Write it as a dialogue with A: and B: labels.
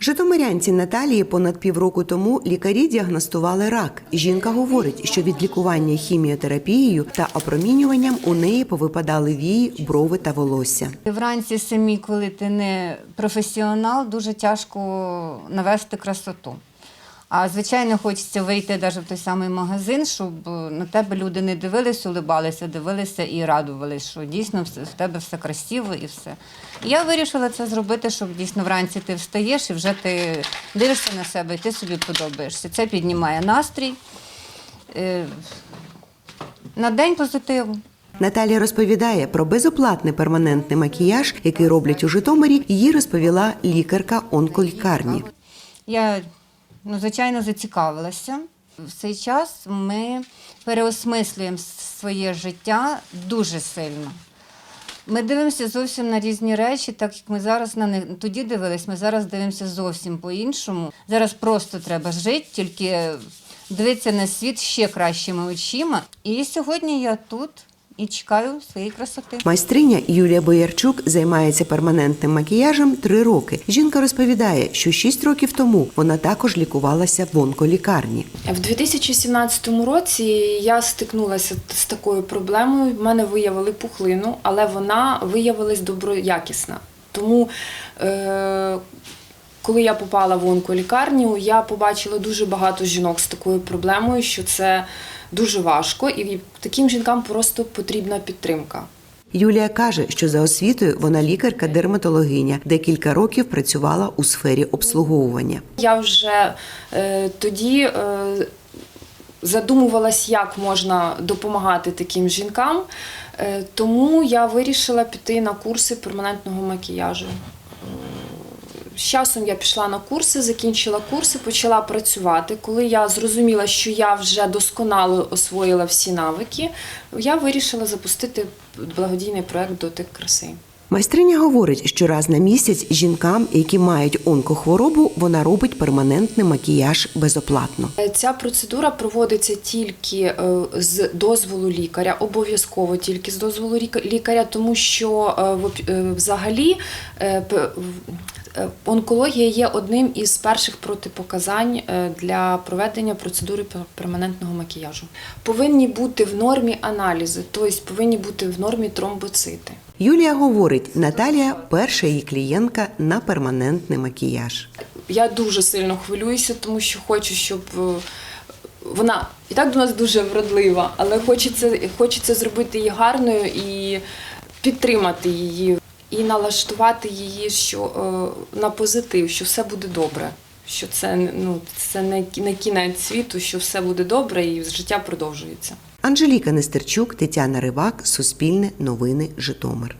A: Житомирянці Наталії понад півроку тому лікарі діагностували рак. Жінка говорить, що від лікування хіміотерапією та опромінюванням у неї повипадали вії, брови та волосся.
B: Вранці самі, коли ти не професіонал, дуже тяжко навести красоту. А звичайно, хочеться вийти навіть в той самий магазин, щоб на тебе люди не дивились, улибалися, дивилися і радувалися, що дійсно в тебе все красиво і все. І я вирішила це зробити, щоб дійсно вранці ти встаєш і вже ти дивишся на себе, і ти собі подобаєшся. Це піднімає настрій. е, На день позитиву.
A: Наталія розповідає про безоплатний перманентний макіяж, який роблять у Житомирі. Їй розповіла лікарка онколікарні.
B: Я, ну, звичайно, зацікавилася. В цей час ми переосмислюємо своє життя дуже сильно. Ми дивимося зовсім на різні речі, так як ми зараз на них тоді дивились, ми зараз дивимося зовсім по-іншому. Зараз просто треба жити, тільки дивитися на світ ще кращими очима. І сьогодні я тут і чекаю своєї красоти.
A: Майстриня Юлія Боярчук займається перманентним макіяжем три роки. Жінка розповідає, що шість років тому вона також лікувалася в онколікарні.
C: В 2017 році я стикнулася з такою проблемою. В мене виявили пухлину, але вона виявилась доброякісна. Тому, е- коли я попала в онколікарню, я побачила дуже багато жінок з такою проблемою, що це дуже важко, і таким жінкам просто потрібна підтримка.
A: Юлія каже, що за освітою вона лікарка-дерматологиня, де кілька років працювала у сфері обслуговування.
C: Я вже е, тоді е, задумувалась, як можна допомагати таким жінкам, е, тому я вирішила піти на курси перманентного макіяжу. З часом я пішла на курси, закінчила курси, почала працювати. Коли я зрозуміла, що я вже досконало освоїла всі навики, я вирішила запустити благодійний проект Дотик краси.
A: Майстриня говорить, що раз на місяць жінкам, які мають онкохворобу, вона робить перманентний макіяж безоплатно.
C: Ця процедура проводиться тільки е, з дозволу лікаря, обов'язково тільки з дозволу лікаря, тому що е, е, взагалі онкологія є одним із перших протипоказань для проведення процедури пер- перманентного макіяжу. Повинні бути в нормі аналізи, тобто повинні бути в нормі тромбоцити.
A: Юлія говорить, Наталія перша її клієнтка на перманентний макіяж.
C: Я дуже сильно хвилююся, тому що хочу, щоб е, вона і так до нас дуже вродлива, але хочеться, хочеться зробити її гарною і підтримати її, і налаштувати її що, е, на позитив, що все буде добре. Що це ну це не не кінець світу, що все буде добре і життя продовжується.
A: Анжеліка Нестерчук, Тетяна Ривак, Суспільне новини, Житомир.